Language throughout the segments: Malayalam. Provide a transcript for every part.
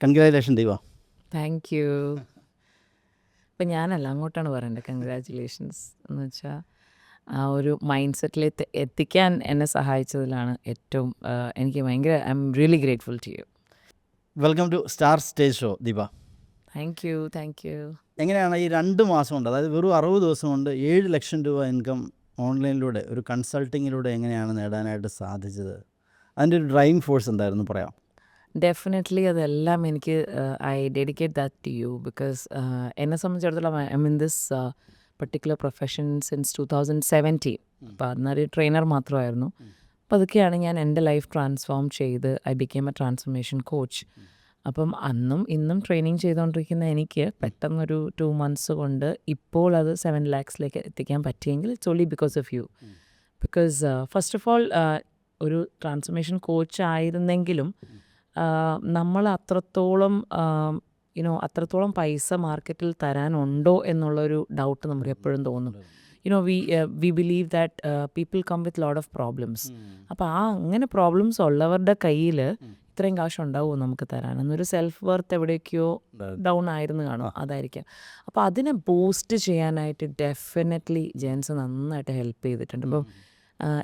കൺഗ്രാജുലേഷൻ ദൈവ താങ്ക് യു ഇപ്പം ഞാനല്ല അങ്ങോട്ടാണ് പറയേണ്ടത് കൺഗ്രാജുലേഷൻസ് എന്ന് വെച്ചാൽ ആ ഒരു മൈൻഡ് സെറ്റിൽ എത്തിക്കാൻ എന്നെ സഹായിച്ചതിലാണ് ഏറ്റവും എനിക്ക് ഭയങ്കര I am really grateful to you welcome to star stage show Deepa thank you thank you എങ്ങനെയാണ് ഈ രണ്ട് മാസം കൊണ്ട് അതായത് വെറും അറുപത് ദിവസം കൊണ്ട് ഏഴ് ലക്ഷം രൂപ ഇൻകം ഓൺലൈനിലൂടെ ഒരു കൺസൾട്ടിങ്ങിലൂടെ എങ്ങനെയാണ് നേടാനായിട്ട് സാധിച്ചത്? അതിന്റെ ഒരു ഡ്രൈവിംഗ് ഫോഴ്സ് എന്തായിരുന്നു പറയാം? ഡെഫിനറ്റ്ലി അതെല്ലാം എനിക്ക് I dedicate that to you because എന്നെ സംബന്ധിച്ചിടത്തോളം I mean this particular profession since two thousand seventeen അപ്പോൾ അന്നൊരു ട്രെയിനർ മാത്രമായിരുന്നു. അപ്പോൾ അതൊക്കെയാണ് ഞാൻ എന്റെ ലൈഫ് ട്രാൻസ്ഫോം ചെയ്ത് I became a transformation coach അപ്പം അന്നും ഇന്നും ട്രെയിനിങ് ചെയ്തുകൊണ്ടിരിക്കുന്ന എനിക്ക് പെട്ടെന്നൊരു ടു മന്ത്സ് കൊണ്ട് ഇപ്പോൾ അത് സെവൻ ലാക്സിലേക്ക് എത്തിക്കാൻ പറ്റിയെങ്കിൽ it's only because of you because first of all ഒരു ട്രാൻസ്ഫോർമേഷൻ കോച്ച് ആയിരുന്നെങ്കിലും നമ്മൾ അത്രത്തോളം യുനോ അത്രത്തോളം പൈസ മാർക്കറ്റിൽ തരാനുണ്ടോ എന്നുള്ളൊരു ഡൗട്ട് നമുക്ക് എപ്പോഴും തോന്നും. You know we we believe that people come with load of problems അപ്പോൾ ആ അങ്ങനെ പ്രോബ്ലംസ് ഉള്ളവരുടെ കയ്യിൽ ഇത്രയും കാശ് ഉണ്ടാവുമോ നമുക്ക് തരാൻ? എന്നൊരു സെൽഫ് വർത്ത് എവിടേക്കോ ഡൗൺ ആയിരുന്നു കാണും. അതായിരിക്കാം. അപ്പോൾ അതിനെ ബൂസ്റ്റ് ചെയ്യാനായിട്ട് ഡെഫിനറ്റ്ലി ജെൻസ് നന്നായിട്ട് ഹെൽപ്പ് ചെയ്തിട്ടുണ്ട്. ഇപ്പം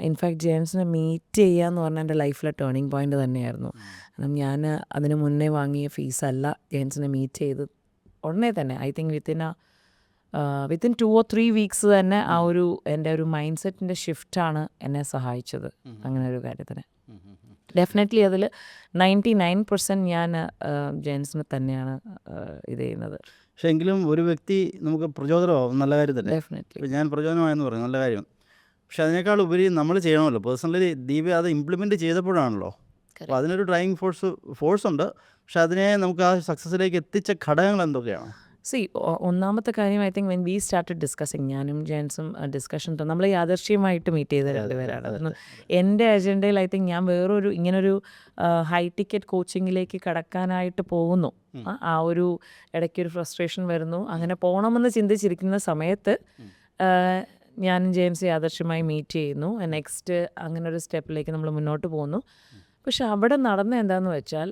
ഇൻഫാക്ട് ജെയിംസിനെ മീറ്റ് ചെയ്യുക എന്ന് പറഞ്ഞാൽ എന്റെ ലൈഫിലെ ടേണിംഗ് പോയിന്റ് തന്നെയായിരുന്നു. കാരണം ഞാൻ അതിന് മുന്നേ വാങ്ങിയ ഫീസല്ല ജെയിംസിനെ മീറ്റ് ചെയ്ത് ഉടനെ തന്നെ. ഐ തിങ്ക് വിത്തിൻ ആ within two or three weeks തന്നെ ആ ഒരു എന്റെ ഒരു മൈൻഡ് സെറ്റിന്റെ ഷിഫ്റ്റാണ് എന്നെ സഹായിച്ചത്. അങ്ങനെ ഒരു കാര്യത്തിന്. ഡെഫിനറ്റ്ലി അതിൽ നയന്റി നയൻ പെർസെന്റ് ഞാൻ ജെയിംസിനെ തന്നെയാണ് ഇത് ചെയ്യുന്നത്. പക്ഷേ എങ്കിലും ഒരു വ്യക്തി നമുക്ക് പ്രചോദനമാവും. നല്ല കാര്യം തന്നെ. ഡെഫിനറ്റ്ലി ഞാൻ പ്രചോദനമായെന്ന് പറയും നല്ല കാര്യം. പക്ഷെ അതിനേക്കാൾ ഉപരി നമ്മൾ ചെയ്യണമല്ലോ. പേഴ്സണലി ദീപ അത് ഇംപ്ലിമെന്റ് ചെയ്തപ്പോഴാണല്ലോ. അപ്പോൾ അതിനൊരു ഡ്രൈവിംഗ് ഫോഴ്സ് ഫോഴ്സ് ഉണ്ട്. പക്ഷെ അതിനെ നമുക്ക് ആ സക്സസ്സിലേക്ക് എത്തിച്ച ഘടകങ്ങൾ എന്തൊക്കെയാണ്? സി ഒന്നാമത്തെ കാര്യം I think when we started discussing ഞാനും ജെൻസും ഡിസ്കഷൻ നമ്മൾ യാദർശ്യമായിട്ട് മീറ്റ് ചെയ്ത രണ്ടുപേരാണ്. എന്റെ അജണ്ടയിൽ ഐ തിങ്ക് ഞാൻ വേറൊരു ഇങ്ങനൊരു ഹൈ ടിക്കറ്റ് കോച്ചിങ്ങിലേക്ക് കടക്കാനായിട്ട് പോകുന്നു. ആ, ഒരു ഇടയ്ക്കൊരു ഫ്രസ്ട്രേഷൻ വരുന്നു. അങ്ങനെ പോകണമെന്ന് ചിന്തിച്ചിരിക്കുന്ന സമയത്ത് ഞാനും ജെയിംസ് യാദർശ്യമായി മീറ്റ് ചെയ്യുന്നു. നെക്സ്റ്റ് അങ്ങനെ ഒരു സ്റ്റെപ്പിലേക്ക് നമ്മൾ മുന്നോട്ട് പോകുന്നു. പക്ഷെ അവിടെ നടന്ന എന്താണെന്ന് വെച്ചാൽ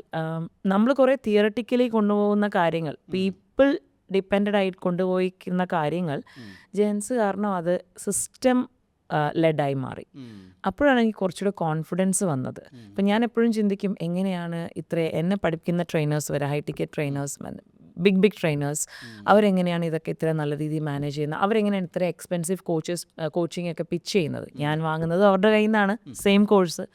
നമ്മൾ കുറേ തിയറട്ടിക്കലി കൊണ്ടുപോകുന്ന കാര്യങ്ങൾ പീപ്പിൾ ഡിപ്പെൻഡ് ആയിട്ട് കൊണ്ടുപോയിക്കുന്ന കാര്യങ്ങൾ ജെൻസ് കാരണം അത് സിസ്റ്റം ലെഡായി മാറി. അപ്പോഴാണ് എനിക്ക് കുറച്ചുകൂടെ കോൺഫിഡൻസ് വന്നത്. അപ്പം ഞാൻ എപ്പോഴും ചിന്തിക്കും എങ്ങനെയാണ് ഇത്ര എന്നെ പഠിപ്പിക്കുന്ന ട്രെയിനേഴ്സ് വരെ high ticket trainers big big trainers അവരെങ്ങനെയാണ് ഇതൊക്കെ ഇത്ര നല്ല രീതിയിൽ മാനേജ് ചെയ്യുന്നത്? അവരെങ്ങനെയാണ് ഇത്ര എക്സ്പെൻസീവ് കോച്ചസ് കോച്ചിങ് ഒക്കെ പിച്ച് ചെയ്യുന്നത്? ഞാൻ വാങ്ങുന്നത് അവരുടെ കയ്യിൽ നിന്നാണ് സെയിം കോഴ്സ്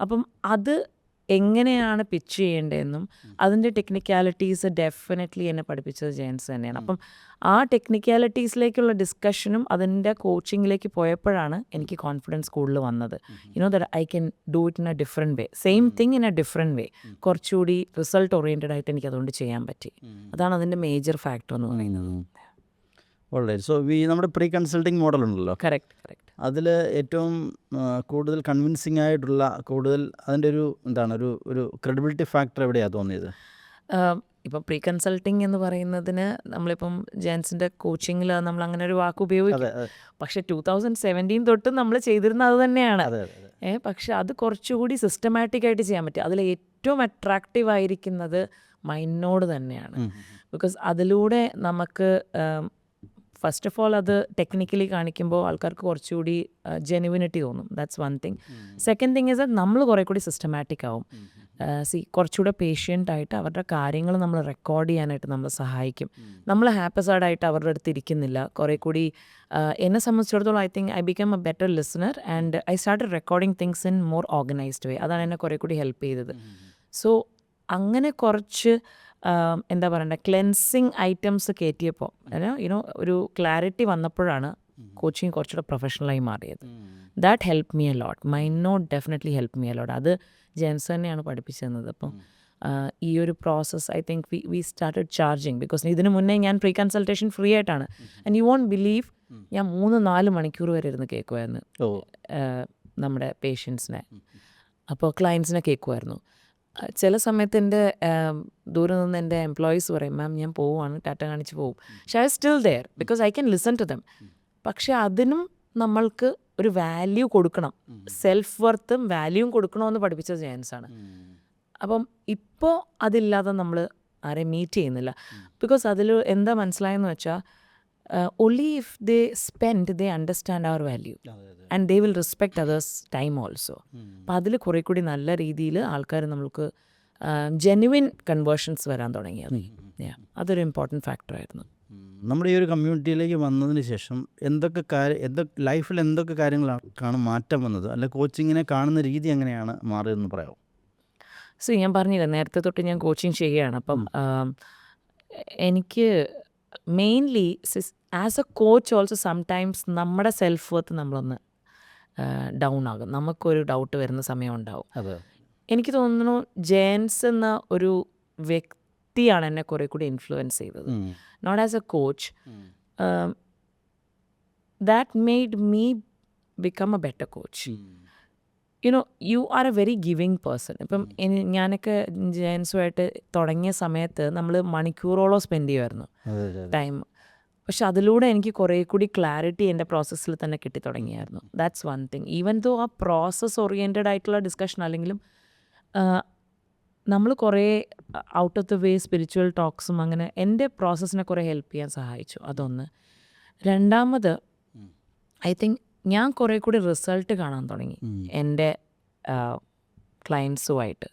അപ്പം അത് എങ്ങനെയാണ് പിച്ച് ചെയ്യേണ്ടതെന്നും അതിന്റെ ടെക്നിക്കാലിറ്റീസ് ഡെഫിനറ്റ്ലി എന്നെ പഠിപ്പിച്ചത് ജെയിൻസ് തന്നെയാണ്. അപ്പം ആ ടെക്നിക്കാലിറ്റീസിലേക്കുള്ള ഡിസ്കഷനും അതിന്റെ കോച്ചിങ്ങിലേക്ക് പോയപ്പോഴാണ് എനിക്ക് കോൺഫിഡൻസ് കൂടുതൽ വന്നത്. You know that I can do it in a different way same thing in a different way കുറച്ചുകൂടി റിസൾട്ട് ഓറിയന്റഡ് ആയിട്ട് എനിക്ക് അതുകൊണ്ട് ചെയ്യാൻ പറ്റി. അതാണ് അതിന്റെ മേജർ ഫാക്ടർ എന്ന് പറയുന്നത്. ഓൾറൈറ്റ് സോ വി നമ്മുടെ പ്രീ കൺസൾട്ടിങ് മോഡൽ ഉണ്ടല്ലോ. കറക്റ്റ് കറക്റ്റ് അതിൽ ഏറ്റവും കൂടുതൽ കൺവിൻസിങ് ആയിട്ടുള്ള കൂടുതൽ അതിന്റെ ഒരു എന്താണ് ഒരു ഒരു ക്രെഡിബിലിറ്റി ഫാക്ടർ എവിടെയാണ് തോന്നിയത്? ഇപ്പം പ്രീ കൺസൾട്ടിങ് എന്ന് പറയുന്നതിന് നമ്മളിപ്പം ജെൻസിന്റെ കോച്ചിങ്ങിൽ നമ്മൾ അങ്ങനെ ഒരു വാക്ക് ഉപയോഗിക്കും. പക്ഷേ ടൂ തൗസൻഡ് സെവന്റീൻ തൊട്ട് നമ്മൾ ചെയ്തിരുന്ന അത് തന്നെയാണ്. അതെ അതെ അതെ. ഏ പക്ഷെ അത് കുറച്ചുകൂടി സിസ്റ്റമാറ്റിക് ആയിട്ട് ചെയ്യാൻ പറ്റും. അതിൽ ഏറ്റവും അട്രാക്റ്റീവ് ആയിരിക്കുന്നത് മൈൻഡിനോട് തന്നെയാണ്. ബിക്കോസ് അതിലൂടെ നമുക്ക് ഫസ്റ്റ് ഓഫ് ഓൾ അത് ടെക്നിക്കലി കാണിക്കുമ്പോൾ ആൾക്കാർക്ക് കുറച്ചുകൂടി ജെനുവിനിറ്റി തോന്നും. That's one thing second thing is നമ്മൾ കുറേ കൂടി സിസ്റ്റമാറ്റിക് ആവും. സി കുറച്ചുകൂടെ പേഷ്യന്റ് ആയിട്ട് അവരുടെ കാര്യങ്ങൾ നമ്മൾ റെക്കോർഡ് ചെയ്യാനായിട്ട് നമ്മളെ സഹായിക്കും. നമ്മൾ ഹാപ്പസാഡായിട്ട് അവരുടെ അടുത്ത് ഇരിക്കുന്നില്ല. കുറേ കൂടി എന്നെ സംബന്ധിച്ചിടത്തോളം I think I become a better listener and I start recording things in more organised way അതാണ് എന്നെ കുറേ കൂടി ഹെൽപ്പ് ചെയ്തത്. സോ അങ്ങനെ കുറച്ച് എന്താ പറയണ്ടേ ക്ലെൻസിങ് ഐറ്റംസ് കയറ്റിയപ്പോൾ യുനോ ഒരു ക്ലാരിറ്റി വന്നപ്പോഴാണ് കോച്ചിങ് കുറച്ചുകൂടെ പ്രൊഫഷണലായി മാറിയത്. That help me a lot mind not definitely help me a lot അത് ജെൻസ് തന്നെയാണ് പഠിപ്പിച്ചു തന്നത് അപ്പം ഈ ഒരു process I think we we started charging because ഇതിനു മുന്നേ ഞാൻ പ്രീ കൺസൾട്ടേഷൻ ഫ്രീ ആയിട്ടാണ് ആൻഡ് യു വോണ്ട് ബിലീവ് ഞാൻ മൂന്ന് നാല് മണിക്കൂർ വരെ ഇരുന്ന് കേൾക്കുമായിരുന്നു നമ്മുടെ പേഷ്യൻസിനെ അപ്പോൾ ക്ലയൻസിനെ കേൾക്കുമായിരുന്നു ചില സമയത്ത് എന്റെ ദൂരെ നിന്ന് എന്റെ എംപ്ലോയീസ് പറയും മാം ഞാൻ പോവുകയാണ് ടാറ്റ കാണിച്ച് പോവും. പക്ഷേ I still there because I can listen to them പക്ഷേ അതിനും നമ്മൾക്ക് ഒരു വാല്യൂ കൊടുക്കണം. സെൽഫ് വർത്തും വാല്യൂവും കൊടുക്കണമെന്ന് പഠിപ്പിച്ച ചാൻസ് ആണ്. അപ്പം ഇപ്പോൾ അതില്ലാതെ നമ്മൾ ആരെയും മീറ്റ് ചെയ്യുന്നില്ല. ബിക്കോസ് അതിൽ എന്താ മനസ്സിലായെന്ന് വെച്ചാൽ only if they spend they understand our value and they will respect others time also അപ്പം അതിൽ കുറേ കൂടി നല്ല രീതിയിൽ ആൾക്കാർ നമ്മൾക്ക് ജെനുവിൻ കൺവേർഷൻസ് വരാൻ തുടങ്ങിയത് അതൊരു ഇമ്പോർട്ടന്റ് ഫാക്ടറായിരുന്നു നമ്മുടെ ഈ ഒരു കമ്മ്യൂണിറ്റിയിലേക്ക് വന്നതിന് ശേഷം എന്തൊക്കെ കാര്യം എന്തൊക്കെ ലൈഫിൽ എന്തൊക്കെ കാര്യങ്ങളാണ് മാറ്റം വന്നത്? അല്ല കോച്ചിങ്ങിനെ കാണുന്ന രീതി എങ്ങനെയാണ് മാറിയതെന്ന് പറയാമോ സോ ഞാൻ പറഞ്ഞില്ല നേരത്തെ തൊട്ട് ഞാൻ കോച്ചിങ് ചെയ്യുകയാണ്. അപ്പം എനിക്ക് mainly as a coach also sometimes നമ്മുടെ സെൽഫ് വർത്ത് നമ്മളൊന്ന് ഡൗൺ ആകും. നമുക്കൊരു ഡൗട്ട് വരുന്ന സമയം ഉണ്ടാവും. എനിക്ക് തോന്നുന്നു ജെയിൻസ് എന്ന ഒരു വ്യക്തിയാണ് എന്നെ കുറേ കൂടി ഇൻഫ്ലുവൻസ് ചെയ്തത്. Not as a coach that made me become a better coach you know you are a very giving person ഇപ്പം ഞാനൊക്കെ ജെയിൻസുമായിട്ട് തുടങ്ങിയ സമയത്ത് നമ്മൾ മണിക്കൂറോളം സ്പെൻഡ് ചെയ്യുമായിരുന്നു. ടൈം പക്ഷെ അതിലൂടെ എനിക്ക് കുറേ കൂടി ക്ലാരിറ്റി എന്റെ പ്രോസസ്സിൽ തന്നെ കിട്ടി തുടങ്ങിയായിരുന്നു. That's one thing even though ah process oriented ആയിട്ടുള്ള ഡിസ്കഷൻ അല്ലെങ്കിലും നമ്മൾ കുറേ out of the way spiritual ടോക്സും അങ്ങനെ എന്റെ പ്രോസസ്സിനെ കുറേ ഹെൽപ്പ് ചെയ്യാൻ സഹായിച്ചു. അതൊന്ന്. രണ്ടാമത് ഐ തിങ്ക് ഞാൻ കുറേ കൂടി റിസൾട്ട് കാണാൻ തുടങ്ങി എന്റെ ക്ലയൻസുമായിട്ട്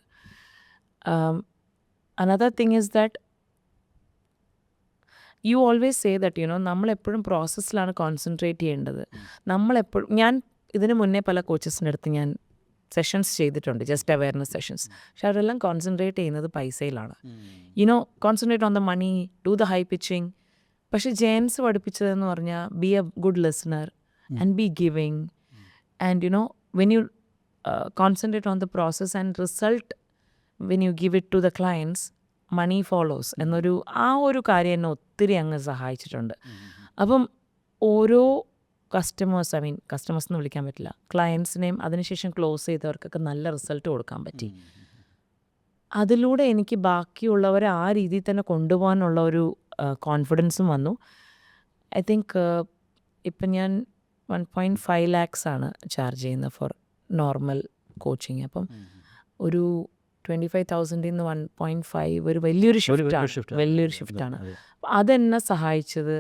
another thing is that you always say that you know നമ്മളെപ്പോഴും പ്രോസസ്സിലാണ് കോൺസെൻട്രേറ്റ് ചെയ്യേണ്ടത്. നമ്മളെപ്പോഴും ഞാൻ ഇതിന് മുന്നേ പല കോച്ചസിന്റെ അടുത്ത് ഞാൻ സെഷൻസ് ചെയ്തിട്ടുണ്ട് ജസ്റ്റ് അവയർനെസ് സെഷൻസ് പക്ഷെ അവരെല്ലാം കോൺസെൻട്രേറ്റ് ചെയ്യുന്നത് പൈസയിലാണ്. You know concentrate on the money do the high pitching പക്ഷെ ജെയിംസ് പഠിപ്പിച്ചതെന്ന് പറഞ്ഞാൽ be a good listener and be giving and you know when you concentrate on the process and result when you give it to the clients money follows എന്നൊരു ആ ഒരു കാര്യം എന്നെ ഒത്തിരി അങ്ങ് സഹായിച്ചിട്ടുണ്ട്. അപ്പം ഓരോ കസ്റ്റമേഴ്സ് ഐ മീൻ കസ്റ്റമേഴ്സ് എന്ന് വിളിക്കാൻ പറ്റില്ല. ക്ലയൻസിനെയും അതിനുശേഷം ക്ലോസ് ചെയ്തവർക്കൊക്കെ നല്ല റിസൾട്ട് കൊടുക്കാൻ പറ്റി. അതിലൂടെ എനിക്ക് ബാക്കിയുള്ളവരെ ആ രീതിയിൽ തന്നെ കൊണ്ടുപോകാനുള്ള ഒരു കോൺഫിഡൻസും വന്നു. ഐ തിങ്ക് ഇപ്പം ഞാൻ വൺ പോയിന്റ് ഫൈവ് ലാക്സ് ആണ് ചാർജ് ചെയ്യുന്നത് ഫോർ നോർമൽ കോച്ചിങ് അപ്പം ഒരു ട്വന്റി ഫൈവ് തൗസൻഡിൽ നിന്ന് വൺ പോയിന്റ് ഫൈവ് ഒരു വലിയൊരു ഷിഫ്റ്റ് ആണ്. വലിയൊരു ഷിഫ്റ്റാണ് അപ്പം അതെന്നെ സഹായിച്ചത്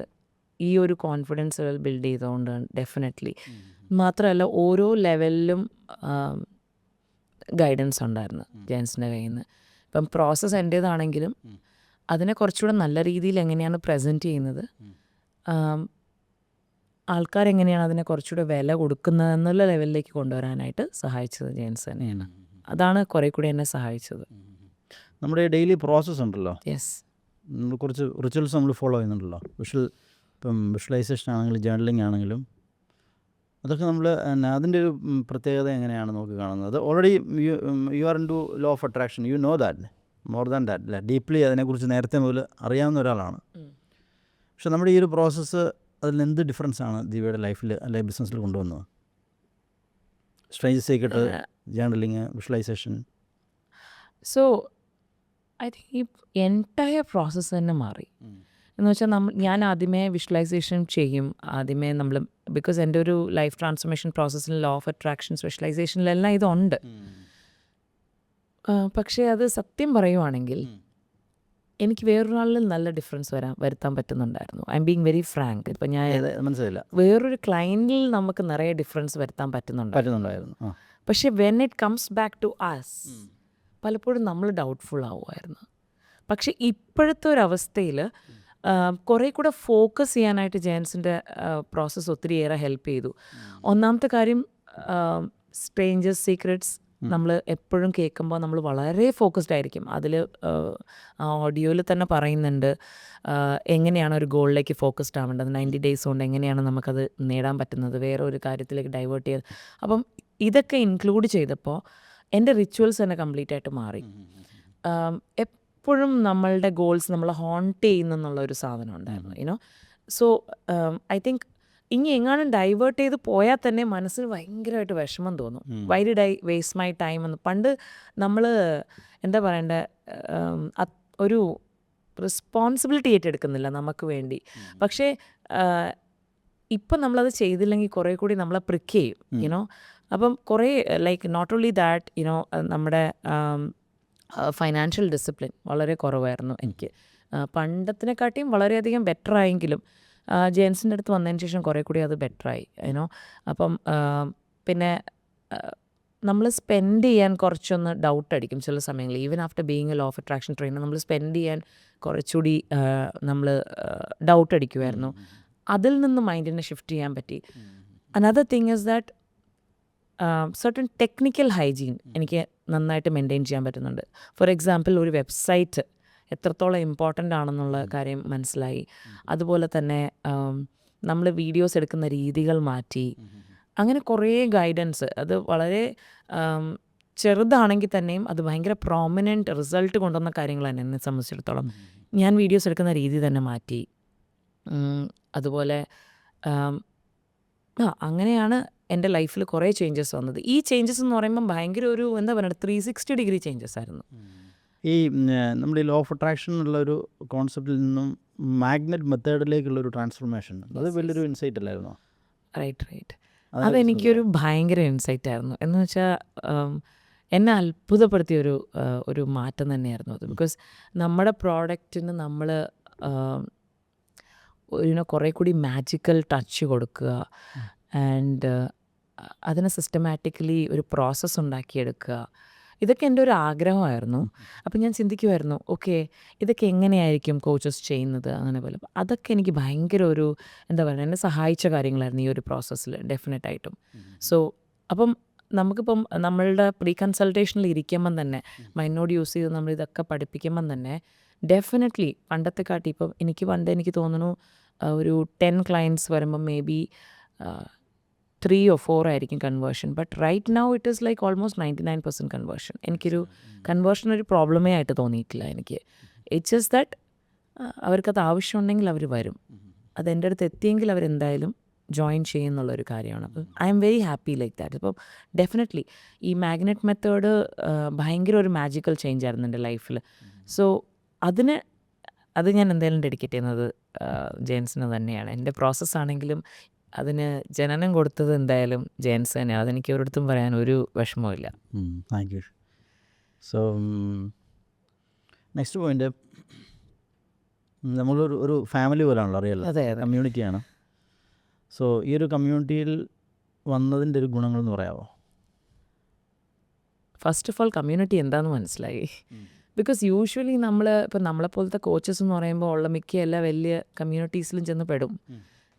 ഈ ഒരു കോൺഫിഡൻസ് ലെവൽ ബിൽഡ് ചെയ്തുകൊണ്ടാണ് ഡെഫിനറ്റ്ലി മാത്രമല്ല ഓരോ ലെവലിലും ഗൈഡൻസ് ഉണ്ടായിരുന്നു ജെൻസിന്റെ കയ്യിൽ നിന്ന് ഇപ്പം പ്രോസസ്സ് എന്റേതാണെങ്കിലും അതിനെ കുറച്ചുകൂടെ നല്ല രീതിയിൽ എങ്ങനെയാണ് പ്രസന്റ് ചെയ്യുന്നത് ആൾക്കാരെങ്ങനെയാണ് അതിനെ കുറച്ചുകൂടെ വില കൊടുക്കുന്നതെന്നുള്ള ലെവലിലേക്ക് കൊണ്ടുവരാനായിട്ട് സഹായിച്ചത് ജെൻസ് തന്നെയാണ്. അതാണ് കുറേ കൂടി എന്നെ സഹായിച്ചത്. നമ്മുടെ ഡെയിലി പ്രോസസ് ഉണ്ടല്ലോ. യെസ് നമ്മൾ കുറച്ച് റിച്വൽസ് നമ്മൾ ഫോളോ ചെയ്യുന്നുണ്ടല്ലോ. വിഷ്വൽ ഇപ്പം വിഷ്വലൈസേഷൻ ആണെങ്കിലും ജേർണലിംഗ് ആണെങ്കിലും അതൊക്കെ നമ്മൾ അതിന്റെ ഒരു പ്രത്യേകത എങ്ങനെയാണ് നോക്കി കാണുന്നത്? അത് already you are into law of attraction you know that more than that അല്ല ഡീപ്ലി അതിനെക്കുറിച്ച് നേരത്തെ മുതൽ അറിയാവുന്ന ഒരാളാണ്. പക്ഷെ നമ്മുടെ ഈ ഒരു പ്രോസസ്സ് അതിൽ എന്ത് ഡിഫറൻസ് ആണ് ദീപയുടെ ലൈഫിൽ അല്ലെങ്കിൽ ബിസിനസ്സിൽ കൊണ്ടുവന്നത്? Strange secret journaling visualisation so I think ഈ എന്റയർ പ്രോസസ്സ് തന്നെ മാറി. എന്ന് വെച്ചാൽ നമ്മൾ ഞാൻ ആദ്യമേ വിഷ്വലൈസേഷൻ ചെയ്യും. ആദ്യമേ നമ്മൾ ബിക്കോസ് എന്റെ ഒരു ലൈഫ് ട്രാൻസ്ഫോർമേഷൻ പ്രോസസ്സിൽ ലോ ഓഫ് അട്രാക്ഷൻ സ്പെഷ്യലൈസേഷനിലെല്ലാം ഇതുണ്ട്. പക്ഷേ അത് സത്യം പറയുവാണെങ്കിൽ എനിക്ക് വേറൊരാളിൽ നല്ല ഡിഫറൻസ് വരാൻ വരുത്താൻ പറ്റുന്നുണ്ടായിരുന്നു. I am being very frank ഇപ്പം ഞാൻ മനസ്സിലായില്ല. വേറൊരു ക്ലയന്റിൽ നമുക്ക് നിറയെ ഡിഫറൻസ് വരുത്താൻ പറ്റുന്നുണ്ട്. പറ്റുന്നുണ്ടായിരുന്നു. പക്ഷെ when it comes back to us പലപ്പോഴും നമ്മൾ ഡൗട്ട്ഫുൾ ആവുമായിരുന്നു. പക്ഷെ ഇപ്പോഴത്തെ ഒരു അവസ്ഥയിൽ കുറേ കൂടെ ഫോക്കസ് ചെയ്യാനായിട്ട് ജെൻസിന്റെ പ്രോസസ്സ് ഒത്തിരിയേറെ ഹെൽപ്പ് ചെയ്തു. ഒന്നാമത്തെ കാര്യം സ്ട്രേഞ്ചേഴ്സ് സീക്രറ്റ്സ് നമ്മൾ എപ്പോഴും കേൾക്കുമ്പോൾ നമ്മൾ വളരെ ഫോക്കസ്ഡ് ആയിരിക്കും. അതിൽ ഓഡിയോയിൽ തന്നെ പറയുന്നുണ്ട് എങ്ങനെയാണ് ഒരു ഗോളിലേക്ക് ഫോക്കസ്ഡ് ആവേണ്ടത്? നയന്റി ഡേയ്സ് കൊണ്ട് എങ്ങനെയാണ് നമുക്കത് നേടാൻ പറ്റുന്നത്? വേറെ ഒരു കാര്യത്തിലേക്ക് ഡൈവേർട്ട് ചെയ്ത്. അപ്പം ഇതൊക്കെ ഇൻക്ലൂഡ് ചെയ്തപ്പോൾ എന്റെ റിച്വൽസ് തന്നെ കംപ്ലീറ്റ് ആയിട്ട് മാറി. എപ്പോഴും നമ്മളുടെ ഗോൾസ് നമ്മളെ ഹോണ്ട് ചെയ്യുന്നെന്നുള്ള ഒരു സാധനം ഉണ്ടായിരുന്നു യുനോ സോ ഐ തിങ്ക് ഇനി എങ്ങാനും ഡൈവേർട്ട് ചെയ്ത് പോയാൽ തന്നെ മനസ്സിന് ഭയങ്കരമായിട്ട് വിഷമം തോന്നും. Why did I waste my time എന്ന്. പണ്ട് നമ്മൾ എന്താ പറയണ്ടേ ഒരു റെസ്പോൺസിബിലിറ്റി ഏറ്റെടുക്കുന്നില്ല നമുക്ക് വേണ്ടി. പക്ഷേ ഇപ്പം നമ്മളത് ചെയ്തില്ലെങ്കിൽ കുറേ കൂടി നമ്മളെ പ്രിക്ക് ചെയ്യും യുനോ അപ്പം കുറേ like not only that you know നമ്മുടെ ഫൈനാൻഷ്യൽ ഡിസിപ്ലിൻ വളരെ കുറവായിരുന്നു എനിക്ക്. പണ്ടത്തിനെക്കാട്ടിയും വളരെയധികം ബെറ്റർ ആയെങ്കിലും ജെൻസിന്റെ അടുത്ത് വന്നതിന് ശേഷം കുറേ കൂടി അത് ബെറ്ററായി ഏനോ അപ്പം പിന്നെ നമ്മൾ സ്പെൻഡ് ചെയ്യാൻ കുറച്ചൊന്ന് ഡൗട്ട് അടിക്കും ചില സമയങ്ങളിൽ. Even after being a law of attraction trainer നമ്മൾ സ്പെൻഡ് ചെയ്യാൻ കുറച്ചുകൂടി നമ്മൾ ഡൗട്ട് അടിക്കുമായിരുന്നു അതിൽ നിന്ന് മൈൻഡിനെ ഷിഫ്റ്റ് ചെയ്യാൻ പറ്റി. Another thing is that certain technical hygiene എനിക്ക് നന്നായിട്ട് മെയിന്റെയിൻ ചെയ്യാൻ പറ്റുന്നുണ്ട്. ഫോർ എക്സാമ്പിൾ ഒരു വെബ്സൈറ്റ് എത്രത്തോളം ഇമ്പോർട്ടന്റ് ആണെന്നുള്ള കാര്യം മനസ്സിലായി. അതുപോലെ തന്നെ നമ്മൾ വീഡിയോസ് എടുക്കുന്ന രീതികൾ മാറ്റി. അങ്ങനെ കുറേ ഗൈഡൻസ് അത് വളരെ ചെറുതാണെങ്കിൽ തന്നെയും അത് ഭയങ്കര പ്രോമിനന്റ് റിസൾട്ട് കൊണ്ടുവന്ന കാര്യങ്ങൾ തന്നെ എന്നെ സംബന്ധിച്ചിടത്തോളം. ഞാൻ വീഡിയോസ് എടുക്കുന്ന രീതി തന്നെ മാറ്റി. അതുപോലെ ആം, ആ അങ്ങനെയാണ് എന്റെ ലൈഫിൽ കുറേ ചേഞ്ചസ് വന്നത്. ഈ ചേഞ്ചസ് എന്ന് പറയുമ്പോൾ ഭയങ്കര ഒരു എന്താ പറയുക ത്രീ സിക്സ്റ്റി ഡിഗ്രി ചേഞ്ചസ് ആയിരുന്നു. ഈ നമ്മൾ നമ്മുടെ ഈ ലോ ഓഫ് അട്രാക്ഷൻ എന്നുള്ള ഒരു കോൺസെപ്റ്റിൽ നിന്നും മാഗ്നറ്റ് മെത്തേഡിലേക്കുള്ള ഒരു ട്രാൻസ്ഫോർമേഷൻ അത് വലിയൊരു ഇൻസൈറ്റ് അല്ലായിരുന്നോ? റൈറ്റ് റൈറ്റ് അതിനെ അതെനിക്കൊരു ഭയങ്കര ഇൻസൈറ്റ് ആയിരുന്നു. എന്ന് വെച്ചാൽ എന്നെ അത്ഭുതപ്പെടുത്തിയ ഒരു ഒരു മാറ്റം തന്നെയായിരുന്നു അത്. ബിക്കോസ് നമ്മുടെ പ്രോഡക്റ്റിന് നമ്മൾ ഒരു കുറേ കൂടി മാജിക്കൽ ടച്ച് കൊടുക്കുക. ആൻഡ് അതിനെ സിസ്റ്റമാറ്റിക്കലി ഒരു പ്രോസസ്സ് ഉണ്ടാക്കിയെടുക്കുക. ഇതൊക്കെ എന്റെ ഒരു ആഗ്രഹമായിരുന്നു. അപ്പം ഞാൻ ചിന്തിക്കുമായിരുന്നു ഓക്കെ ഇതൊക്കെ എങ്ങനെയായിരിക്കും കോച്ചസ് ചെയ്യുന്നത്? അങ്ങനെ പോലെ. അതൊക്കെ എനിക്ക് ഭയങ്കര ഒരു എന്താ പറയുക എന്നെ സഹായിച്ച കാര്യങ്ങളായിരുന്നു ഈ ഒരു പ്രോസസ്സിൽ ഡെഫിനറ്റ് ആയിട്ടും. സോ അപ്പം നമുക്കിപ്പം നമ്മളുടെ പ്രീ കൺസൾട്ടേഷനിൽ ഇരിക്കുമ്പം തന്നെ മൈനോട് യൂസ് ചെയ്ത് നമ്മൾ ഇതൊക്കെ പഠിപ്പിക്കുമ്പം തന്നെ ഡെഫിനറ്റ്ലി പണ്ടത്തെ കാട്ടി ഇപ്പം എനിക്ക് പണ്ട് എനിക്ക് തോന്നുന്നു ഒരു ടെൻ ക്ലയൻസ് വരുമ്പം may be three or four ആയിരിക്കും conversion but right now it is like almost ninety nine percent conversion എനിക്കൊരു കൺവേർഷൻ ഒരു പ്രോബ്ലമേ ആയിട്ട് തോന്നിയിട്ടില്ല എനിക്ക്. ഇറ്റ്സ് ജസ്റ്റ് ദാറ്റ് അവർക്കത് ആവശ്യമുണ്ടെങ്കിൽ അവർ വരും. അത് എന്റെ അടുത്ത് എത്തിയെങ്കിൽ അവരെന്തായാലും ജോയിൻ ചെയ്യുന്നുള്ളൊരു കാര്യമാണ്. അപ്പം I am very happy like that അപ്പം ഡെഫിനറ്റ്ലി ഈ മാഗ്നറ്റ് മെത്തേഡ് ഭയങ്കര ഒരു മാജിക്കൽ ചേഞ്ച് ആയിരുന്നു എന്റെ ലൈഫിൽ സോ അതിന് അത് ഞാൻ എന്തായാലും ഡെഡിക്കേറ്റ് ചെയ്യുന്നത് ജെയിൻസിന് തന്നെയാണ്. എന്റെ പ്രോസസ്സാണെങ്കിലും അതിന് ജനനം കൊടുത്തത് എന്തായാലും ജെയിൻസ് തന്നെയാണ് അതെനിക്ക് ഒരിടത്തും പറയാൻ ഒരു വിഷമവുമില്ല. Thank you so next point നമ്മളൊരു ഒരു ഫാമിലി പോലാണല്ലോ അറിയാലോ? അതെ അതെ. കമ്മ്യൂണിറ്റിയാണ് സോ ഈ ഒരു കമ്മ്യൂണിറ്റിയിൽ വന്നതിന്റെ ഒരു ഗുണങ്ങളെന്ന് പറയാമോ ഫസ്റ്റ് ഓഫ് ഓൾ കമ്മ്യൂണിറ്റി എന്താണെന്ന് മനസ്സിലായി. ബിക്കോസ് യൂഷ്വലി നമ്മൾ ഇപ്പം നമ്മളെപ്പോലത്തെ കോച്ചസ് എന്ന് പറയുമ്പോൾ ഉള്ള മിക്ക എല്ലാ വലിയ കമ്മ്യൂണിറ്റീസിലും ചെന്ന് പെടും.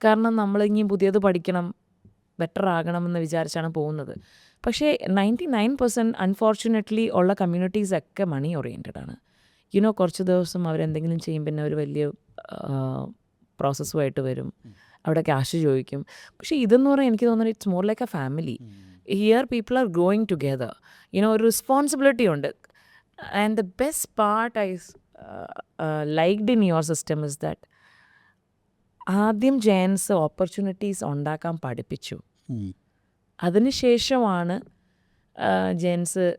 കാരണം നമ്മൾ ഇനി പുതിയത് പഠിക്കണം ബെറ്റർ ആകണമെന്ന് വിചാരിച്ചാണ് പോകുന്നത്. പക്ഷേ നയന്റി നയൻ പെർസെന്റ് അൺഫോർച്ചുനേറ്റ്ലി ഉള്ള കമ്മ്യൂണിറ്റീസ് ഒക്കെ മണി ഓറിയന്റഡ് ആണ്. യുനോ കുറച്ച് ദിവസം അവരെന്തെങ്കിലും ചെയ്യും പിന്നെ അവർ വലിയ പ്രോസസ്സുമായിട്ട് വരും. അവിടെ ക്യാഷ് ചോദിക്കും. പക്ഷേ ഇതെന്ന് പറഞ്ഞാൽ എനിക്ക് തോന്നുന്നത് it's more like a family here people are growing together you know ഒരു റെസ്പോൺസിബിലിറ്റി ഉണ്ട്. And the best part I liked in your system is that ആദ്യം ജയൻസ് ഓപ്പർച്യൂണിറ്റീസ് ഉണ്ടാക്കാൻ പഠിപ്പിച്ചു. അതിനുശേഷമാണ് ജെൻസ്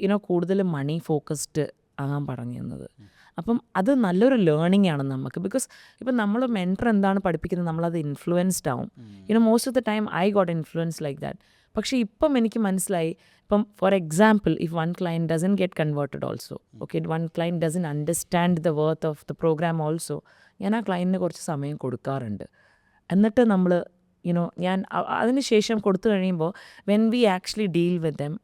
യുനോ കൂടുതൽ മണി ഫോക്കസ്ഡ് ആകാൻ പറഞ്ഞു തന്നത്. അപ്പം അത് നല്ലൊരു ലേണിംഗ് ആണ് നമുക്ക്. ബിക്കോസ് ഇപ്പം നമ്മൾ മെന്റർ എന്താണ് പഠിപ്പിക്കുന്നത്? നമ്മളത് ഇൻഫ്ലുവൻസ്ഡ് ആവും. You know most of the time I got influence like that പക്ഷേ ഇപ്പം എനിക്ക് മനസ്സിലായി ഇപ്പം for example if one client doesn't get converted also okay one client doesn't understand the worth of the program also ഞാൻ ആ ക്ലൈന്റിന് കുറച്ച് സമയം കൊടുക്കാറുണ്ട്. എന്നിട്ട് നമ്മൾ യുനോ ഞാൻ അതിന് ശേഷം കൊടുത്തു കഴിയുമ്പോൾ when we actually deal with them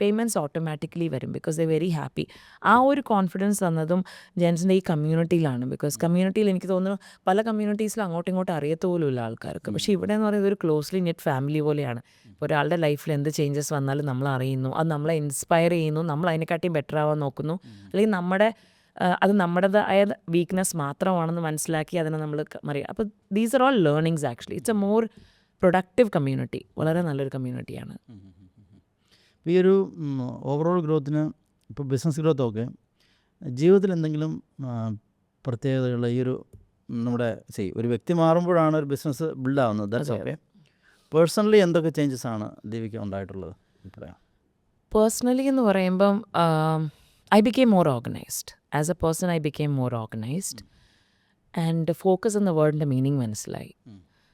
payments automatically വരും ബിക്കോസ് ദ വെരി ഹാപ്പി ആ ഒരു കോൺഫിഡൻസ് തന്നതും ജെൻസിന്റെ ഈ കമ്മ്യൂണിറ്റിയിലാണ് ബിക്കോസ് കമ്മ്യൂണിറ്റിയിൽ എനിക്ക് തോന്നുന്നു പല കമ്മ്യൂണിറ്റീസിലും അങ്ങോട്ടും ഇങ്ങോട്ടും അറിയത്തോലുമില്ല ആൾക്കാർക്ക്. പക്ഷേ ഇവിടെ എന്ന് പറയുന്നത് ഒരു ക്ലോസ്ലി നെറ്റ് ഫാമിലി പോലെയാണ്. ഒരാളുടെ ലൈഫിൽ എന്ത് ചേഞ്ചസ് വന്നാലും നമ്മൾ അറിയുന്നു അത് നമ്മളെ ഇൻസ്പയർ ചെയ്യുന്നു നമ്മൾ അതിനെക്കാട്ടിയും ബെറ്റർ ആവാൻ നോക്കുന്നു. അല്ലെങ്കിൽ നമ്മുടെ അത് നമ്മുടേതായ വീക്ക്നെസ് മാത്രമാണെന്ന് മനസ്സിലാക്കി അതിനെ നമ്മൾ മറിയാം അപ്പോൾ these are all learnings actually it's a more productive community വളരെ നല്ലൊരു കമ്മ്യൂണിറ്റിയാണ് ഈ ഒരു ഓവറോൾ ഗ്രോത്തിന് ഇപ്പോൾ ബിസിനസ് ഗ്രോത്തൊക്കെ ജീവിതത്തിൽ എന്തെങ്കിലും പ്രത്യേകതകൾ ഈ ഒരു നമ്മുടെ ചെയ്യും ഒരു വ്യക്തി മാറുമ്പോഴാണ് ഒരു ബിസിനസ് ബിൽഡ് ആവുന്നത് ദാറ്റ്സ് ഓക്കെ പേഴ്സണലി എന്തൊക്കെ ചേഞ്ചസ് ആണ് ദേവിക്ക് ഉണ്ടായിട്ടുള്ളത്? പേഴ്സണലി എന്ന് പറയുമ്പം I became more organised as a person I became more organised and focus എന്ന വേർഡിന്റെ മീനിങ് മനസ്സിലായി.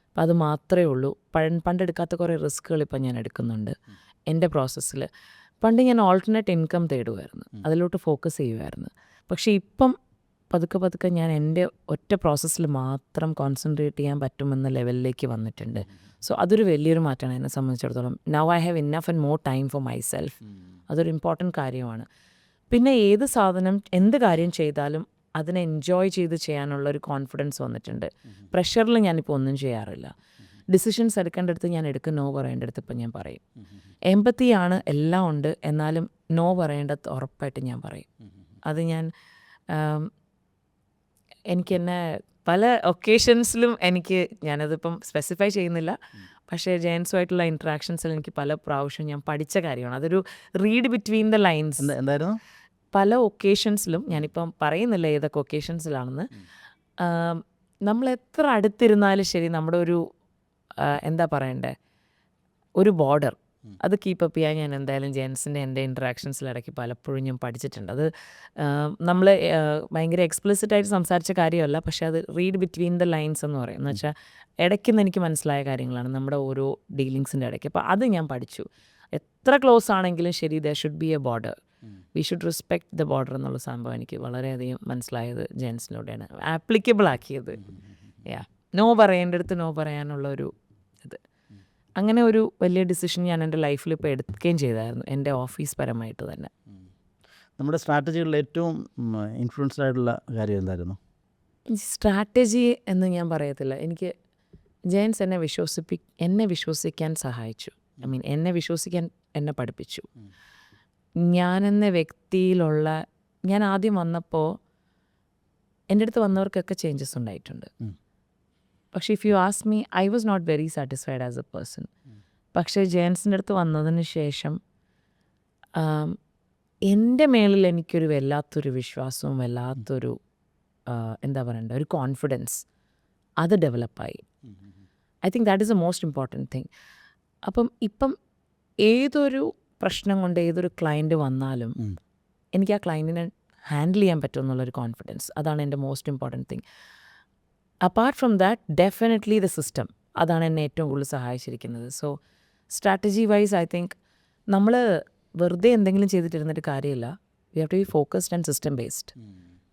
അപ്പം അത് മാത്രമേ ഉള്ളൂ. പഴ പണ്ടെടുക്കാത്ത കുറേ റിസ്ക്കുകൾ ഇപ്പം ഞാൻ എടുക്കുന്നുണ്ട്. എന്റെ പ്രോസസ്സിൽ പണ്ട് ഞാൻ ഓൾട്ടർനേറ്റ് ഇൻകം തേടുമായിരുന്നു അതിലോട്ട് ഫോക്കസ് ചെയ്യുമായിരുന്നു പക്ഷേ ഇപ്പം പതുക്കെ പതുക്കെ ഞാൻ എന്റെ ഒറ്റ പ്രോസസ്സിൽ മാത്രം കോൺസെൻട്രേറ്റ് ചെയ്യാൻ പറ്റുമെന്ന ലെവലിലേക്ക് വന്നിട്ടുണ്ട്. സോ അതൊരു വലിയൊരു മാറ്റമാണ് എന്നെ സംബന്ധിച്ചിടത്തോളം. Now I have enough and more time for myself അതൊരു ഇമ്പോർട്ടന്റ് കാര്യമാണ്. പിന്നെ ഏത് സാധനം എന്ത് കാര്യം ചെയ്താലും അതിനെ എൻജോയ് ചെയ്ത് ചെയ്യാനുള്ള ഒരു കോൺഫിഡൻസ് വന്നിട്ടുണ്ട്. പ്രഷറിൽ ഞാനിപ്പോൾ ഒന്നും ചെയ്യാറില്ല. ഡിസിഷൻസ് എടുക്കേണ്ടടുത്ത് ഞാൻ എടുക്കും നോ പറയേണ്ടടുത്ത് ഇപ്പം ഞാൻ പറയും. എമ്പത്തിയാണ് എല്ലാം ഉണ്ട് എന്നാലും നോ പറയേണ്ടത് ഉറപ്പായിട്ട് ഞാൻ പറയും. അത് ഞാൻ എനിക്ക് എന്നെ പല ഒക്കേഷൻസിലും എനിക്ക് ഞാനതിപ്പം സ്പെസിഫൈ ചെയ്യുന്നില്ല. പക്ഷേ ജെൻസുമായിട്ടുള്ള ഇൻട്രാക്ഷൻസിൽ എനിക്ക് പല പ്രാവശ്യം ഞാൻ പഠിച്ച കാര്യമാണ്. അതൊരു റീഡ് ബിറ്റ്വീൻ ദ ലൈൻസ് എന്താ എന്തായിരുന്നു? പല ഒക്കേഷൻസിലും ഞാനിപ്പം പറയുന്നില്ല ഏതൊക്കെ ഒക്കേഷൻസിലാണെന്ന്. നമ്മൾ എത്ര അടുത്തിരുന്നാലും ശരി നമ്മുടെ ഒരു എന്താ പറയണ്ടേ? ഒരു ബോർഡർ അത് കീപ്പപ്പ് ചെയ്യാൻ ഞാൻ എന്തായാലും ജെൻസിന്റെ എന്റെ ഇൻട്രാക്ഷൻസിൽ ഇടയ്ക്ക് പലപ്പോഴും ഞാൻ പഠിച്ചിട്ടുണ്ട്. അത് നമ്മൾ ഭയങ്കര എക്സ്പ്ലിസിറ്റായിട്ട് സംസാരിച്ച കാര്യമല്ല പക്ഷേ അത് റീഡ് ബിറ്റ്വീൻ ദ ലൈൻസ് എന്ന് പറയും. എന്ന് വെച്ചാൽ ഇടയ്ക്കുന്ന് എനിക്ക് മനസ്സിലായ കാര്യങ്ങളാണ് നമ്മുടെ ഓരോ ഡീലിങ്സിന്റെ ഇടയ്ക്ക്. അപ്പോൾ അത് ഞാൻ പഠിച്ചു. എത്ര ക്ലോസ് ആണെങ്കിലും ശരി there should be a border we should respect the border എന്നുള്ള സംഭവം എനിക്ക് വളരെയധികം മനസ്സിലായത് ജെൻസിലൂടെയാണ് ആപ്ലിക്കബിൾ ആക്കിയത്. യാ നോ പറയേണ്ടടുത്ത് നോ പറയാനുള്ള ഒരു ഇത് അങ്ങനെ ഒരു വലിയ ഡിസിഷൻ ഞാൻ എന്റെ ലൈഫിൽ ഇപ്പോൾ എടുക്കുകയും ചെയ്തായിരുന്നു എന്റെ ഓഫീസ് പരമായിട്ട് തന്നെ. നമ്മുടെ സ്ട്രാറ്റജികളിൽ ഏറ്റവും ഇൻഫ്ലുവൻസ്ഡ് ആയിട്ടുള്ള കാര്യം എന്തായിരുന്നു? സ്ട്രാറ്റജി എന്ന് ഞാൻ പറയത്തില്ല. എനിക്ക് ജെയിൻസ് എന്നെ വിശ്വസിപ്പി എന്നെ വിശ്വസിക്കാൻ സഹായിച്ചു. ഐ മീൻ എന്നെ വിശ്വസിക്കാൻ എന്നെ പഠിപ്പിച്ചു. ഞാനെന്ന വ്യക്തിയിലുള്ള ഞാൻ ആദ്യം വന്നപ്പോൾ എന്റെ അടുത്ത് വന്നവർക്കൊക്കെ ചേഞ്ചസ് ഉണ്ടായിട്ടുണ്ട്. പക്ഷേ if you ask me I was not very satisfied as a person പക്ഷേ ജെയിൻസിന്റെ അടുത്ത് വന്നതിന് ശേഷം എന്റെ മേളിൽ എനിക്കൊരു വല്ലാത്തൊരു വിശ്വാസവും വല്ലാത്തൊരു എന്താ പറയണ്ട ഒരു കോൺഫിഡൻസ് അത് ഡെവലപ്പായി I think that is a most important thing അപ്പം ഇപ്പം ഏതൊരു പ്രശ്നം കൊണ്ട് ഏതൊരു ക്ലയന്റ് വന്നാലും എനിക്ക് ആ ക്ലയന്റിനെ ഹാൻഡിൽ ചെയ്യാൻ പറ്റുമെന്നുള്ളൊരു കോൺഫിഡൻസ് അതാണ് എന്റെ most important thing apart from that definitely the system അതാണ് എന്നെ ഏറ്റവും കൂടുതൽ സഹായിച്ചിരിക്കുന്നത്. So strategy wise I think നമ്മൾ വെറുതെ എന്തെങ്കിലും ചെയ്തിട്ടിരുന്നിട്ട് കാര്യമില്ല. We have to be focused and system based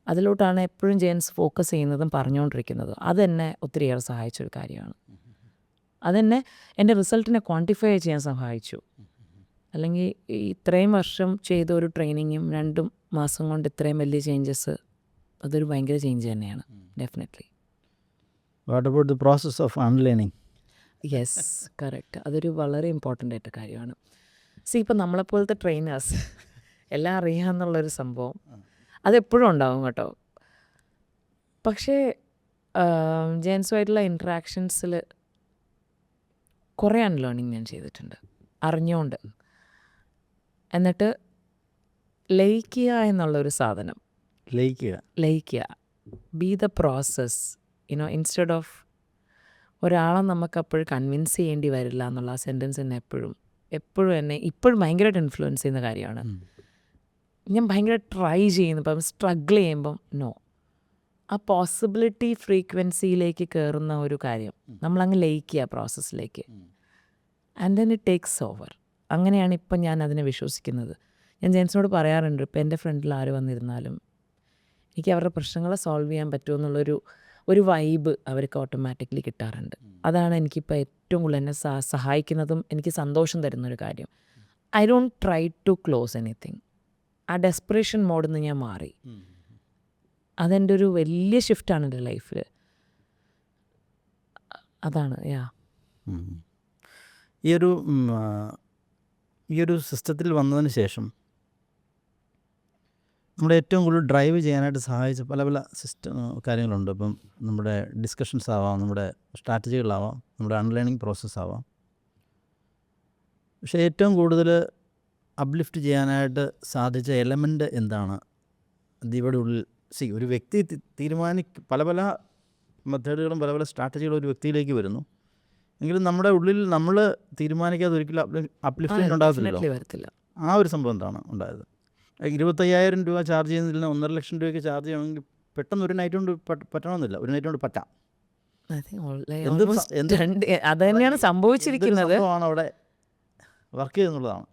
അതിലോട്ടാണ് എപ്പോഴും ജെയിൻസ് ഫോക്കസ് ചെയ്യുന്നതും പറഞ്ഞുകൊണ്ടിരിക്കുന്നതും. അതെന്നെ ഒത്തിരിയേറെ സഹായിച്ചൊരു കാര്യമാണ്. അതെന്നെ എന്റെ റിസൾട്ടിനെ ക്വാണ്ടിഫൈ ചെയ്യാൻ സഹായിച്ചു. അല്ലെങ്കിൽ ഇത്രയും വർഷം ചെയ്ത ഒരു ട്രെയിനിങ്ങും രണ്ടും മാസം കൊണ്ട് ഇത്രയും വലിയ ചേഞ്ചസ് അതൊരു ഭയങ്കര ചേഞ്ച് തന്നെയാണ് definitely what about the process of unlearning yes correct അതൊരു വളരെ ഇമ്പോർട്ടന്റ് ആയിട്ട് കാര്യമാണ്. സി ഇപ്പം നമ്മളെപ്പോലത്തെ ട്രെയിനേഴ്സ് എല്ലാം അറിയാമെന്നുള്ളൊരു സംഭവം. അതെപ്പോഴും ഉണ്ടാവും കേട്ടോ. പക്ഷേ ജെൻസുമായിട്ടുള്ള ഇൻട്രാക്ഷൻസിൽ കുറേ അൺലേണിങ് ഞാൻ ചെയ്തിട്ടുണ്ട്. അറിഞ്ഞുകൊണ്ട് എന്നിട്ട് ലയിക്കുക എന്നുള്ളൊരു സാധനം. ലയിക്കുക. ലയിക്കുക. Be the process you know instead of ഒരാളെ നമുക്ക് അപ്പോഴും കൺവിൻസ് ചെയ്യേണ്ടി വരില്ല എന്നുള്ള ആ സെന്റൻസ് തന്നെ എപ്പോഴും എപ്പോഴും എന്നെ ഇപ്പോഴും ഭയങ്കരമായിട്ട് ഇൻഫ്ലുവൻസ് ചെയ്യുന്ന കാര്യമാണ്. ഞാൻ ഭയങ്കര ട്രൈ ചെയ്യുന്നു. ഇപ്പം സ്ട്രഗിൾ ചെയ്യുമ്പം നോ ആ പോസിബിലിറ്റി ഫ്രീക്വൻസിയിലേക്ക് കയറുന്ന ഒരു കാര്യം നമ്മളങ്ങ് ലയിക്കുക പ്രോസസ്സിലേക്ക് and then it takes over അങ്ങനെയാണ് ഇപ്പം ഞാൻ അതിനെ വിശ്വസിക്കുന്നത്. ഞാൻ ജെൻസിനോട് പറയാറുണ്ട് ഇപ്പം എന്റെ ഫ്രണ്ടിൽ ആര് വന്നിരുന്നാലും എനിക്ക് അവരുടെ പ്രശ്നങ്ങളെ സോൾവ് ചെയ്യാൻ പറ്റുമോ എന്നുള്ളൊരു ഒരു വൈബ് അവർക്ക് ഓട്ടോമാറ്റിക്കലി കിട്ടാറുണ്ട്. അതാണ് എനിക്കിപ്പോൾ ഏറ്റവും കൂടുതൽ എന്നെ സഹായിക്കുന്നതും എനിക്ക് സന്തോഷം തരുന്നൊരു കാര്യം. I don't try to close anything ah desperation മോഡിൽ നിന്ന് ഞാൻ മാറി. അതെന്റെ ഒരു വലിയ ഷിഫ്റ്റാണ് എന്റെ ലൈഫിൽ അതാണ് യാ ഈ ഒരു ഈ ഒരു സിസ്റ്റത്തിൽ വന്നതിന് ശേഷം നമ്മുടെ ഏറ്റവും കൂടുതൽ ഡ്രൈവ് ചെയ്യാനായിട്ട് സഹായിച്ച പല പല സിസ്റ്റം കാര്യങ്ങളുണ്ട്. ഇപ്പം നമ്മുടെ ഡിസ്കഷൻസ് ആവാം നമ്മുടെ സ്ട്രാറ്റജികളാവാം നമ്മുടെ അൺലേണിംഗ് പ്രോസസ്സ് ആവാം. പക്ഷേ ഏറ്റവും കൂടുതൽ അപ്ലിഫ്റ്റ് ചെയ്യാനായിട്ട് സാധിച്ച എലമെന്റ് എന്താണ്? ഇവിടെ ഉള്ളിൽ സി ഒരു വ്യക്തി തീരുമാനി പല പല മെത്തേഡുകളും പല പല സ്ട്രാറ്റജികളും ഒരു വ്യക്തിയിലേക്ക് വരുന്നു. എങ്കിലും നമ്മുടെ ഉള്ളിൽ നമ്മൾ തീരുമാനിക്കാതെ ഒരിക്കലും അപ്ലിഫ്റ്റ് ഉണ്ടാകത്തില്ല ആ ഒരു സംഭവം എന്താണ് ഉണ്ടായത്? ഇരുപത്തയ്യായിരം രൂപ ചാർജ് ചെയ്യുന്നതിൽ നിന്ന് ഒന്നര ലക്ഷം രൂപയ്ക്ക് ചാർജ് ചെയ്യണമെങ്കിൽ പെട്ടെന്ന് ഒരു നൈറ്റ് കൊണ്ട് പറ്റ- പറ്റണമെന്നില്ല. ഒരു നൈറ്റ് കൊണ്ട് പറ്റാം. അത് തന്നെയാണ് സംഭവിച്ചിരിക്കുന്നത്. അവിടെ വർക്ക് ചെയ്തെന്നുള്ളതാണ്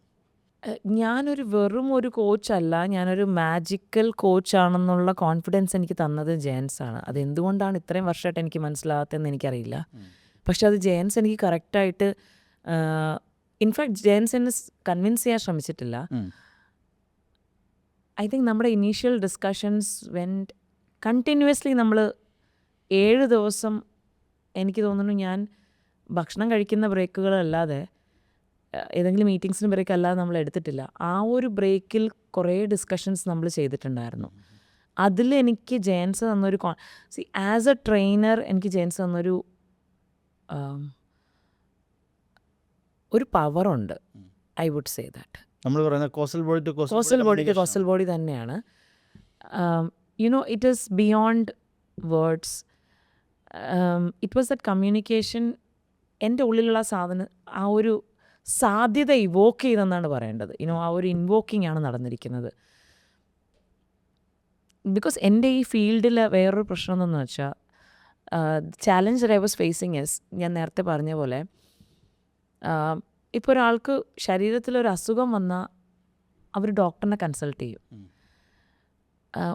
എഹ്, ഞാനൊരു വെറും ഒരു കോച്ചല്ല ഞാനൊരു മാജിക്കൽ കോച്ചാണെന്നുള്ള കോൺഫിഡൻസ് എനിക്ക് തന്നത് അത് അതെന്തുകൊണ്ടാണ് ഇത്രയും വർഷമായിട്ട് എനിക്ക് മനസ്സിലാകാത്തതെന്ന് എനിക്കറിയില്ല. പക്ഷെ അത് ജയൻസ് എനിക്ക് കറക്റ്റായിട്ട് ഇൻഫാക്ട് ജയൻസ് എന്നെ കൺവിൻസ് ചെയ്യാൻ ശ്രമിച്ചിട്ടില്ല. ഐ തിങ്ക് നമ്മുടെ ഇനീഷ്യൽ ഡിസ്കഷൻസ് വെൻ കണ്ടിന്യൂസ്ലി നമ്മൾ ഏഴ് ദിവസം എനിക്ക് തോന്നുന്നു ഞാൻ ഭക്ഷണം കഴിക്കുന്ന ബ്രേക്കുകളല്ലാതെ ഏതെങ്കിലും മീറ്റിങ്സിന് ബ്രേക്ക് അല്ലാതെ നമ്മൾ എടുത്തിട്ടില്ല. ആ ഒരു ബ്രേക്കിൽ കുറേ ഡിസ്കഷൻസ് നമ്മൾ ചെയ്തിട്ടുണ്ടായിരുന്നു. അതിൽ എനിക്ക് ജെയിൻസ് തന്നൊരു കോൺ സി ആസ് എ ട്രെയിനർ എനിക്ക് ജെയിൻസ് തന്നൊരു ഒരു പവറുണ്ട് ഐ വുഡ് സേ ദാറ്റ് നമ്മൾ പറയുന്ന causal body to causal body to causal body തന്നെയാണ്. You know it is beyond words it was that communication എന്റെ ഉള്ളിലുള്ള സാധനം ആ ഒരു സാധ്യത ഇവോക്ക് ചെയ്തെന്നാണ് പറയേണ്ടത്. യുനോ ആ ഒരു ഇൻവോക്കിംഗ് ആണ് നടന്നിരിക്കുന്നത്. ബിക്കോസ് എന്റെ ഈ ഫീൽഡിൽ വേറൊരു പ്രശ്നം എന്തെന്ന് വെച്ചാൽ challenge I was facing as ഞാൻ നേരത്തെ പറഞ്ഞ പോലെ ഇപ്പോൾ ഒരാൾക്ക് ശരീരത്തിൽ ഒരു അസുഖം വന്നാൽ അവർ ഡോക്ടറിനെ കൺസൾട്ട് ചെയ്യും.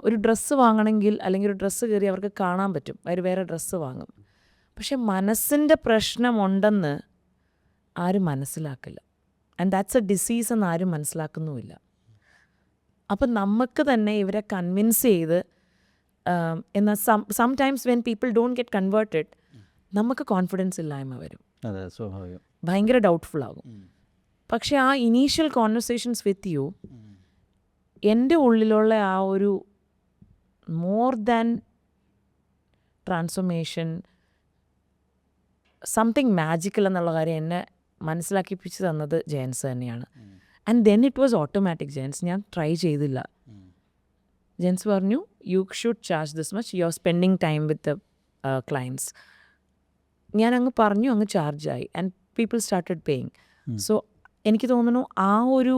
ഒരു ഡ്രസ്സ് വാങ്ങണമെങ്കിൽ അല്ലെങ്കിൽ ഒരു ഡ്രസ്സ് കയറി അവർക്ക് കാണാൻ പറ്റും. അവർ വേറെ ഡ്രസ്സ് വാങ്ങും. പക്ഷെ മനസ്സിന്റെ പ്രശ്നമുണ്ടെന്ന് ആരും മനസ്സിലാക്കില്ല. ആൻഡ് ദാറ്റ്സ് എ ഡിസീസ് എന്ന് ആരും മനസ്സിലാക്കുന്നുമില്ല. അപ്പം നമുക്ക് തന്നെ ഇവരെ കൺവിൻസ് ചെയ്ത് എന്നാൽ sometimes when people don't get converted നമുക്ക് കോൺഫിഡൻസ് ഇല്ലായ്മ വരും. അതെ സ്വാഭാവികം. ഭയങ്കര ഡൗട്ട്ഫുൾ ആകും. പക്ഷെ ആ ഇനീഷ്യൽ കോൺവെർസേഷൻസ് വിത്ത് യു എന്റെ ഉള്ളിലുള്ള ആ ഒരു more than transformation something magical എന്നുള്ള കാര്യം എന്നെ മനസ്സിലാക്കിപ്പിച്ച് തന്നത് ജയൻസ് തന്നെയാണ്. And then it was automatic Jens. ഞാൻ ട്രൈ ചെയ്തില്ല. ജെൻസ് പറഞ്ഞു you should charge this much you are spending time with clients ഞാൻ അങ്ങ് പറഞ്ഞു അങ്ങ് ചാർജായി. And people started paying so എനിക്ക് തോന്നുന്നു ആ ഒരു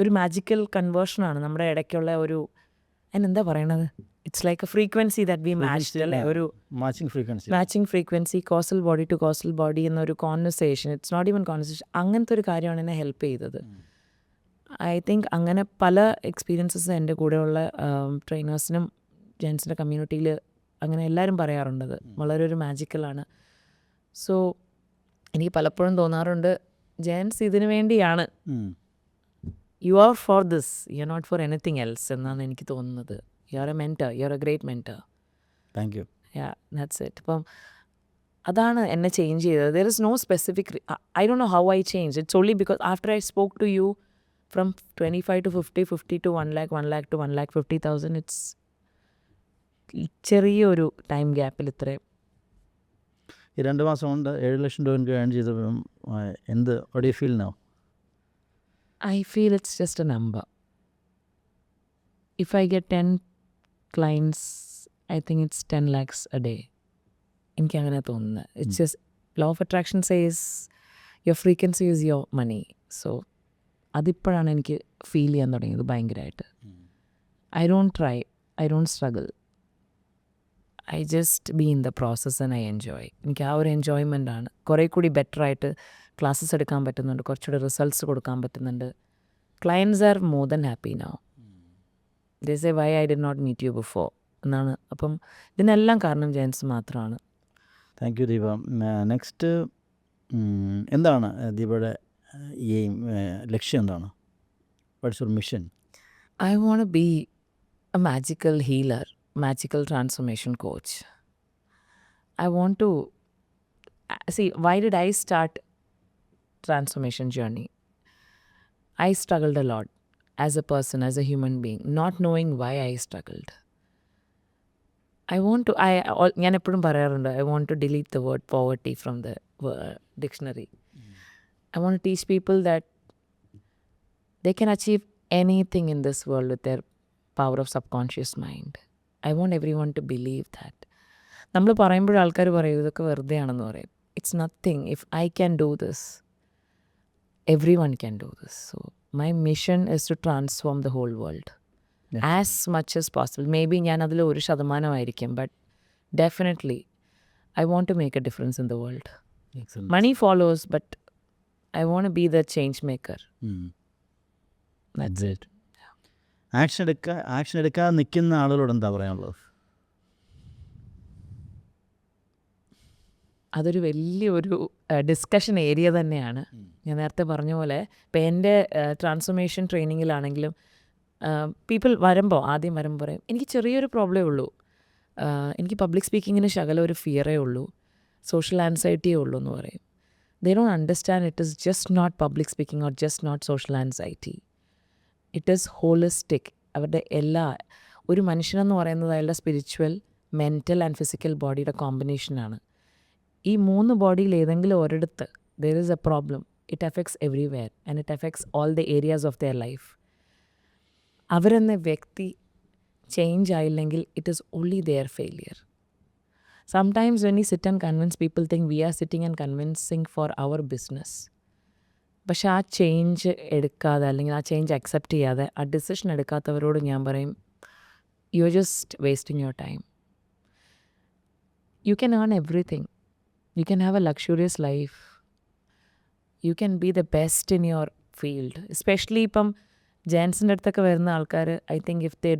ഒരു മാജിക്കൽ കൺവേർഷനാണ് നമ്മുടെ ഇടയ്ക്കുള്ള ഒരു അതിനെന്താ പറയണത്? It's like a frequency that be match അല്ലേ? ഒരു matching frequency matching frequency causal body to causal body എന്നൊരു conversation it's not even conversation അങ്ങനത്തെ ഒരു കാര്യമാണ് എന്നെ ഹെൽപ്പ് ചെയ്തത്. ഐ തിങ്ക് അങ്ങനെ പല എക്സ്പീരിയൻസസ് എന്റെ കൂടെയുള്ള ട്രെയിനേഴ്സിനും ജെൻസിന്റെ കമ്മ്യൂണിറ്റിയിൽ അങ്ങനെ എല്ലാവരും പറയാറുണ്ടത്. വളരെ ഒരു മാജിക്കലാണ് സോ എനിക്ക് പലപ്പോഴും തോന്നാറുണ്ട് ജെൻസ് ഇതിനു വേണ്ടിയാണ്. You are for this you are not for anything else എന്നാണ് എനിക്ക് തോന്നുന്നത്. You are a mentor you are a great mentor thank you that's it ഇപ്പം അതാണ് എന്നെ ചേഞ്ച് ചെയ്തത്. There is no specific I do know how I change it's only because after I spoke to you from twenty five to fifty fifty to one lakh one lakh to one lakh fifty thousand it's ചെറിയൊരു ടൈം ഗ്യാപ്പിൽ ഇത്രയും. ഈ രണ്ട് മാസം കൊണ്ട് ഏഴ് ലക്ഷം രൂപ എനിക്ക് ഏൺ ചെയ്തപ്പം എന്ത്? I feel no I feel it's just a number. If I get 10 clients, I think it's 10 lakhs a day എനിക്ക് അങ്ങനെ തോന്നുന്നത് it's just law of attraction says your frequency is your money so അതിപ്പോഴാണ് എനിക്ക് ഫീൽ ചെയ്യാൻ തുടങ്ങിയത് ഭയങ്കരമായിട്ട്. I don't try I don't struggle I just be in the process and I enjoy. എനിക്ക് ആ ഒരു എൻജോയ്മെന്റ് ആണ്. കുറേ കൂടി ബെറ്റർ ആയിട്ട് ക്ലാസ്സസ് എടുക്കാൻ പറ്റുന്നുണ്ട്. കുറച്ചുകൂടി റിസൾട്ട്സ് കൊടുക്കാൻ പറ്റുന്നുണ്ട്. Clients are more than happy now. This a why I did not meet you before എന്നാണ്. അപ്പം ഇതിനെല്ലാം കാരണം ജെൻസ് മാത്രമാണ്. Thank you Deepa. നെക്സ്റ്റ് എന്താണ് ദീപയുടെ ഈ ലക്ഷ്യം എന്താണ്? What's your mission I want to be a magical healer, magical transformation coach. I want to uh, see why did I start transformation journey? I struggled a lot as a person, as a human being, not knowing why I struggled. I want to, I, al- ഞാൻ എപ്പോഴും പറയാറുണ്ട് I want to delete the word poverty from the dictionary I want to teach people that they can achieve anything in this world with their power of subconscious mind. I want everyone to believe that. നമ്മൾ പറയുമ്പോൾ ആൾക്കാർ പറയും ഇതൊക്കെ വെറുതെ ആണെന്ന് പറയും it's nothing if I can do this every one can do this so my mission is to transform the whole world as much as possible maybe ഞാൻ അതിൽ ഒരു ശതമാനമായിരിക്കും but definitely I want to make a difference in the world money follows but I want to be the change maker. That's it. Action എടുക്കുക ആക്ഷൻ എടുക്കാതെ നിൽക്കുന്ന ആളുകളോട് എന്താ പറയാനുള്ളത്? അതൊരു വലിയൊരു ഡിസ്കഷൻ ഏരിയ തന്നെയാണ്. ഞാൻ നേരത്തെ പറഞ്ഞ പോലെ ഇപ്പം എന്റെ ട്രാൻസ്ഫോർമേഷൻ ട്രെയിനിങ്ങിലാണെങ്കിലും പീപ്പിൾ വരുമ്പോൾ ആദ്യം വരുമ്പോൾ പറയും എനിക്ക് ചെറിയൊരു പ്രോബ്ലമേ ഉള്ളൂ. എനിക്ക് പബ്ലിക് സ്പീക്കിങ്ങിന് ശകലം ഒരു ഫിയറേ ഉള്ളൂ. സോഷ്യൽ ആൻസൈറ്റിയേ ഉള്ളൂ എന്ന് പറയും. They don't understand it is just not public speaking or just not social anxiety it is holistic അവരുടെ എല്ലാ ഒരു മനുഷ്യനെന്ന് പറയുന്നത് അയാളുടെ സ്പിരിച്വൽ മെന്റൽ ആൻഡ് ഫിസിക്കൽ ബോഡിയുടെ കോമ്പിനേഷനാണ് ഈ മൂന്ന് ബോഡിയിൽ ഏതെങ്കിലും ഒരിടത്ത് there is a problem it affects everywhere and it affects all the areas of their life അവരെന്ന വ്യക്തി change ആയില്ലെങ്കിൽ it is only their failure sometimes when we sit and convince people think we are sitting and convincing for our business പക്ഷെ ആ ചേഞ്ച് എടുക്കാതെ അല്ലെങ്കിൽ ആ ചേഞ്ച് അക്സെപ്റ്റ് ചെയ്യാതെ ആ ഡിസിഷൻ എടുക്കാത്തവരോട് ഞാൻ പറയും you are just wasting your time you can earn everything you can have a luxurious life you can be the best in your field especially ഇപ്പം ജെൻസിന്റെ അടുത്തൊക്കെ വരുന്ന ആൾക്കാർ I think if they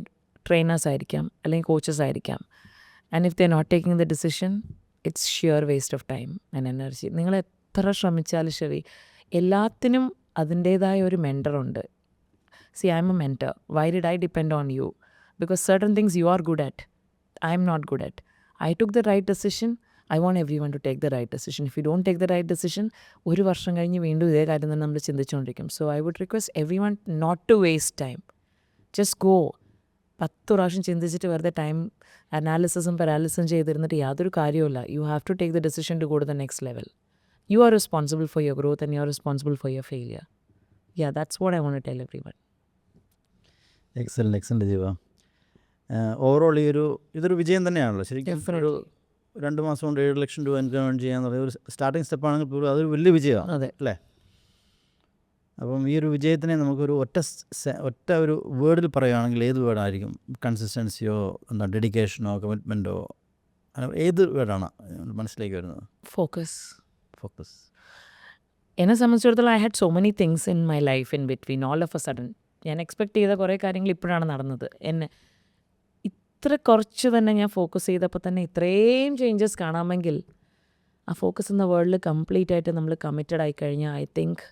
trainers ആയിരിക്കാം അല്ലെങ്കിൽ കോച്ചസ് ആയിരിക്കാം. And if they not taking the decision it's sure waste of time and energy നിങ്ങൾ എത്ര ശ്രമിച്ചാലും ശരി എല്ലാത്തിനും അതിന്റേതായ ഒരു മെന്ററുണ്ട് see I'm a mentor why did I depend on you because certain things you are good at I'm not good at I took the right decision I want every one to take the right decision if you don't take the right decision ഒരു വർഷം കഴിഞ്ഞ് വീണ്ടും ഇതേ കാര്യം തന്നെ നമ്മൾ ചിന്തിച്ചുകൊണ്ടിരിക്കും. So I would request every one not to waste time just go പത്ത് പ്രാവശ്യം ചിന്തിച്ചിട്ട് വെറുതെ ടൈം അനാലിസിസും പാരാലിസിസും ചെയ്തിരുന്നിട്ട് യാതൊരു കാര്യമില്ല you have to take the decision to go to the next level you are responsible for your growth and you're responsible for your failure. Yeah, that's what I want to tell everyone. Excellent excellent Jeeva overall ഈ ഒരു ഇതൊരു വിജയം തന്നെയാണല്ലോ. ശരിക്കും ഒരു രണ്ട് മാസം കൊണ്ട് ഏഴ് ലക്ഷം രൂപ ഇൻകം ഏൺ ചെയ്യാന്ന് പറയുന്ന ഒരു സ്റ്റാർട്ടിങ് സ്റ്റെപ്പാണെങ്കിൽ പോലും അതൊരു വലിയ വിജയമാണ് അതെ. അല്ലേ? അപ്പം ഈ ഒരു വിജയത്തിനെ നമുക്കൊരു ഒറ്റ ഒറ്റ ഒരു വേർഡിൽ പറയുകയാണെങ്കിൽ ഏത് വേർഡായിരിക്കും കൺസിസ്റ്റൻസിയോ എന്താ ഡെഡിക്കേഷനോ കമ്മിറ്റ്മെന്റോ ഏത് വേർഡാണ് മനസ്സിലേക്ക് വരുന്നത്? ഫോക്കസ് ഫോക്കസ് എന്നെ സംബന്ധിച്ചിടത്തോളം I had so many things in my life in between all of a sudden ഞാൻ എക്സ്പെക്ട് ചെയ്ത കുറേ കാര്യങ്ങൾ ഇപ്പോഴാണ് നടന്നത്. എന്നെ ഇത്ര കുറച്ച് തന്നെ ഞാൻ ഫോക്കസ് ചെയ്തപ്പോൾ തന്നെ ഇത്രയും ചേഞ്ചസ് കാണാമെങ്കിൽ ആ ഫോക്കസ് എന്ന വേൾഡിൽ കംപ്ലീറ്റ് ആയിട്ട് നമ്മൾ കമ്മിറ്റഡ് ആയി കഴിഞ്ഞാൽ ഐ തിങ്ക്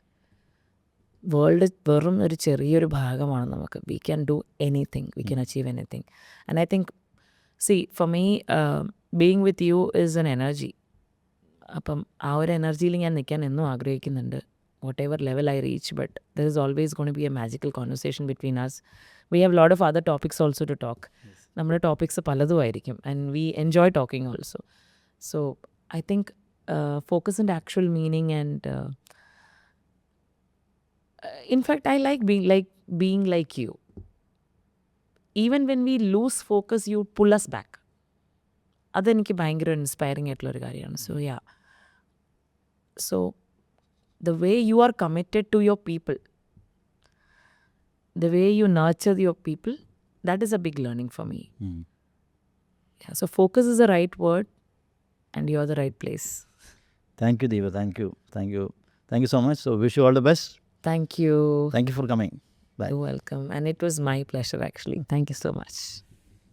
വേൾഡ് വെറും ഒരു ചെറിയൊരു ഭാഗമാണ് നമുക്ക്. We can do anything we can achieve anything and I think see for me being with you is an energy അപ്പം ആ ഒരു എനർജിയിൽ ഞാൻ നിൽക്കാൻ എന്നും ആഗ്രഹിക്കുന്നുണ്ട്. Whatever level I reach but there is always gonna be a magical conversation between us we have lot of other topics also to talk നമ്മുടെ ടോപ്പിക്സ് പലതും ആയിരിക്കും. And we enjoy talking also so I think focus ഫോക്കസിന്റെ actual meaning and in fact I like being like being like you even when we lose focus you pull us back അതെനിക്ക് ഭയങ്കര ഇൻസ്പയറിംഗ് ആയിട്ടുള്ളൊരു കാര്യമാണ്. So yeah So, the way you are committed to your people, the way you nurture your people, that is a big learning for me. Mm. Yeah, so, focus is the right word, and you're the right place. Thank you, Deva. Thank you. Thank you. Thank you so much. So, wish you all the best. Thank you. Thank you for coming. Bye. You're welcome. And it was my pleasure, actually. Thank you so much.